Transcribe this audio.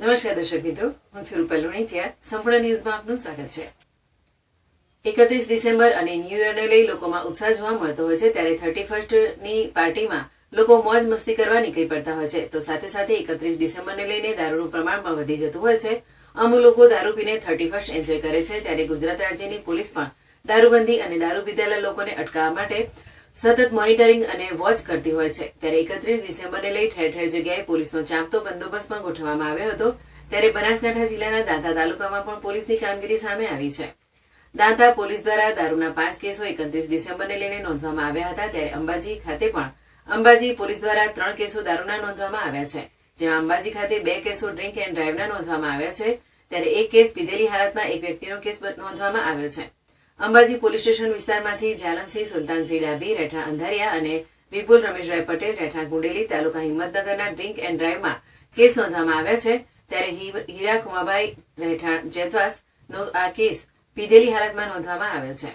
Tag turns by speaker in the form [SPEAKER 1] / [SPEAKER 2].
[SPEAKER 1] નમસ્કાર દર્શક મિત્રો, હું છું રૂપલ લુણીચિયા. સંપૂર્ણ ન્યૂઝમાં આપનું સ્વાગત છે. એકત્રીસ ડિસેમ્બર અને ન્યૂ યરને લઈ લોકોમાં ઉત્સાહ જોવા મળતો હોય છે, ત્યારે થર્ટી ફર્સ્ટની પાર્ટીમાં લોકો મોજ મસ્તી કરવા નીકળી પડતા હોય છે. તો સાથે સાથે એકત્રીસ ડિસેમ્બરને લઈને દારૂનું પ્રમાણ પણ વધી જતું હોય છે. અમુક લોકો દારૂ પીને થર્ટી ફર્સ્ટ એન્જોય કરે છે, ત્યારે ગુજરાત રાજ્યની પોલીસ પણ દારૂબંધી અને દારૂ પીધેલા લોકોને અટકાવવા માટે સતત મોનિટરિંગ અને વોચ કરતી હોય છે. ત્યારે એકત્રીસ ડિસેમ્બરને લઈ ઠેર ઠેર જગ્યાએ પોલીસનો ચાંપતો બંદોબસ્ત પણ ગોઠવવામાં આવ્યો હતો. ત્યારે બનાસકાંઠા જિલ્લાના દાંતા તાલુકામાં પણ પોલીસની કામગીરી સામે આવી છે. દાંતા પોલીસ દ્વારા દારૂના પાંચ કેસો એકત્રીસ ડિસેમ્બરને લઈને નોંધવામાં આવ્યા હતા. ત્યારે અંબાજી ખાતે પણ અંબાજી પોલીસ દ્વારા ત્રણ કેસો દારૂના નોંધવામાં આવ્યા છે. જેમાં અંબાજી ખાતે બે કેસો ડ્રિંક એન્ડ ડ્રાઈવના નોંધવામાં આવ્યા છે. ત્યારે એક કેસ પીધેલી હાલતમાં એક વ્યક્તિનો કેસ નોંધવામાં આવ્યો છે. અંબાજી પોલીસ સ્ટેશન વિસ્તારમાંથી જાલમસિંહ, સુલતાનસિંહ ડાબી રહેઠાણ અંધારિયા અને વિપુલ રમેશભાઈ પટેલ, રહેઠાણ ગુંડેલી તાલુકા હિંમતનગરના ડ્રિંક એન્ડ ડ્રાઈવમાં કેસ નોંધવામાં આવ્યા છે. ત્યારે હીરા કુમાભાઈ રહેઠાણ જેતવાસનો આ કેસ પીધેલી હાલતમાં નોંધવામાં આવ્યો છે.